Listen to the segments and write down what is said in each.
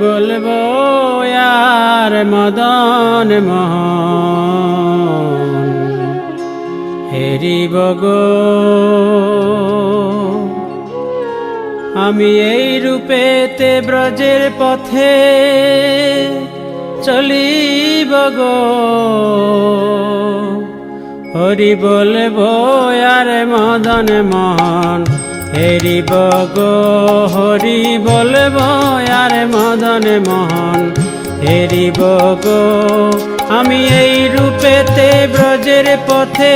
বলব আর মদন মোহন, হেরিব আমি এই রূপেতে ব্রজের পথে চলিব বগ হরি বলব আর মদন মহান হেরিব গো, হরি বলব, আর মদন মোহন। হেরিব গো, আমি এই রূপেতে ব্রজের পথে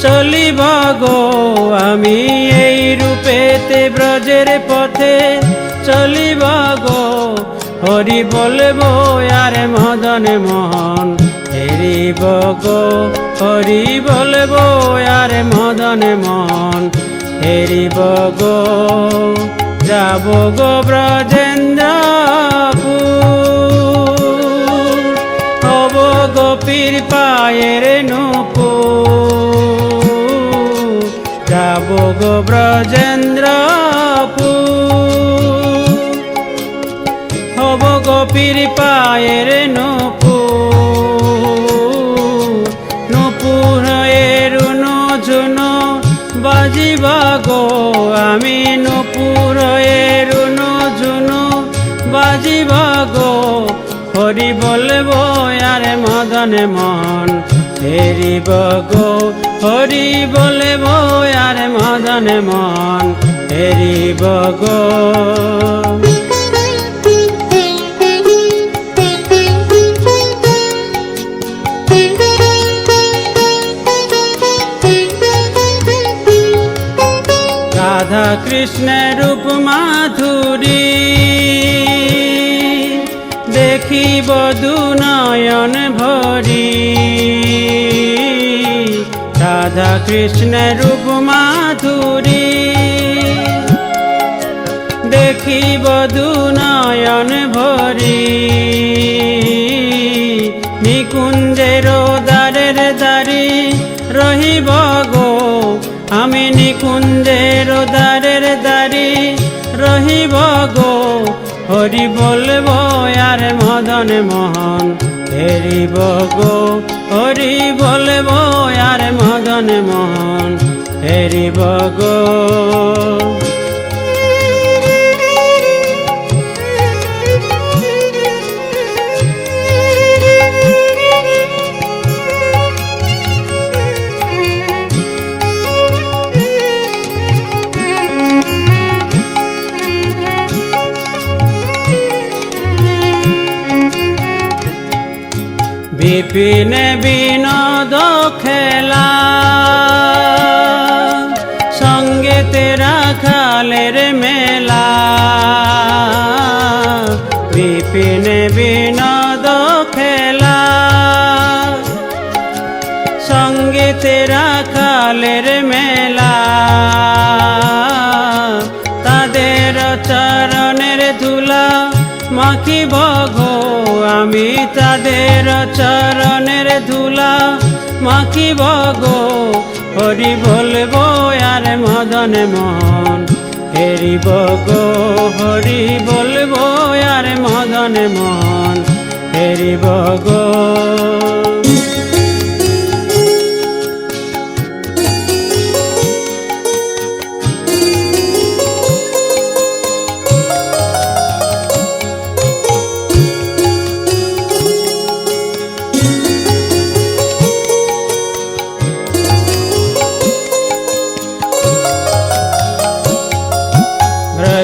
চলিব গো। আমি এই রূপেতে ব্রজের পথে চলিব গো। হরি বলব, আর মদন মোহন। হেরিব গো, হরি বলব, আর মদন মোহন। হেরিব গো, যাব গো ব্রজেন্দ্রপুর। হব গোপীর পায়ের নুপু যাব গো ব্রজেন্দ্রপুর। হব গোপীর পায়ের নুপু বাজিবা গো, আমি নুপুর এরুনো ঝুনো বাজিবা গো, হরি বলব আর মদন মন। হেরিব গো, হরি বলব আর মদন মন। হেরিব গো। রাধা কৃষ্ণের রূপ মাধুরী দেখিব দু নয়ন ভরি। রাধা কৃষ্ণের রূপ মাধুরী দেখিব দু নয়ন ভরি। নিকুঞ্জের দ্বারের দ্বারি রহিব গো। আমি নিকুঞ্জের দ্বারি হরি বলব আর মদন মোহন হেরিব গো হরি বলব আর মদন মোহন হেরিব গো। বিপিন বিনোদ খেলা। সঙ্গে তেরা খালের মেলা। বিপিন বিনোদ খেলা। সঙ্গে তেরা খালের মেলা। মাখিব গো আমি তাদের চরণের ধুলা। মাখিব গো হরি বলব আর মদন মন হেরিব গো, হরি বলব আর মদন মন হেরিব গো।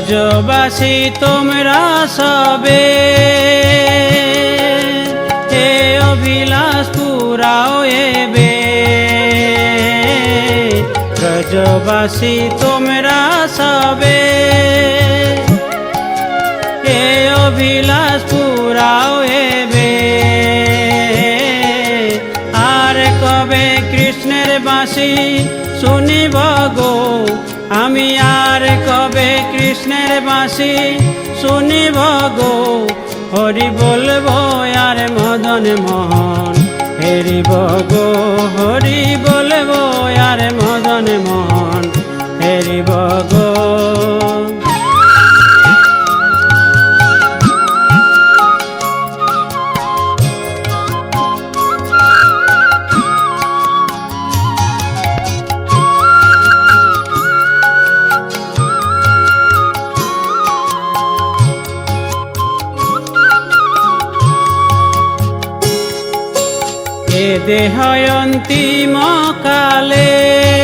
ব্রজবাসী তোমরা সবে। হে অভিলাষ পুরাও এবে ব্রজবাসী তোমরা সবে। হে অভিলাষ পুরাও এবে আর কবে কৃষ্ণের বাসি শুনিব গো? আমি আর কবে কৃষ্ণের বাসি শুনিব গো হরি বলব আর মদন মোহন হেরিব দেহায়ন্তিম কালে।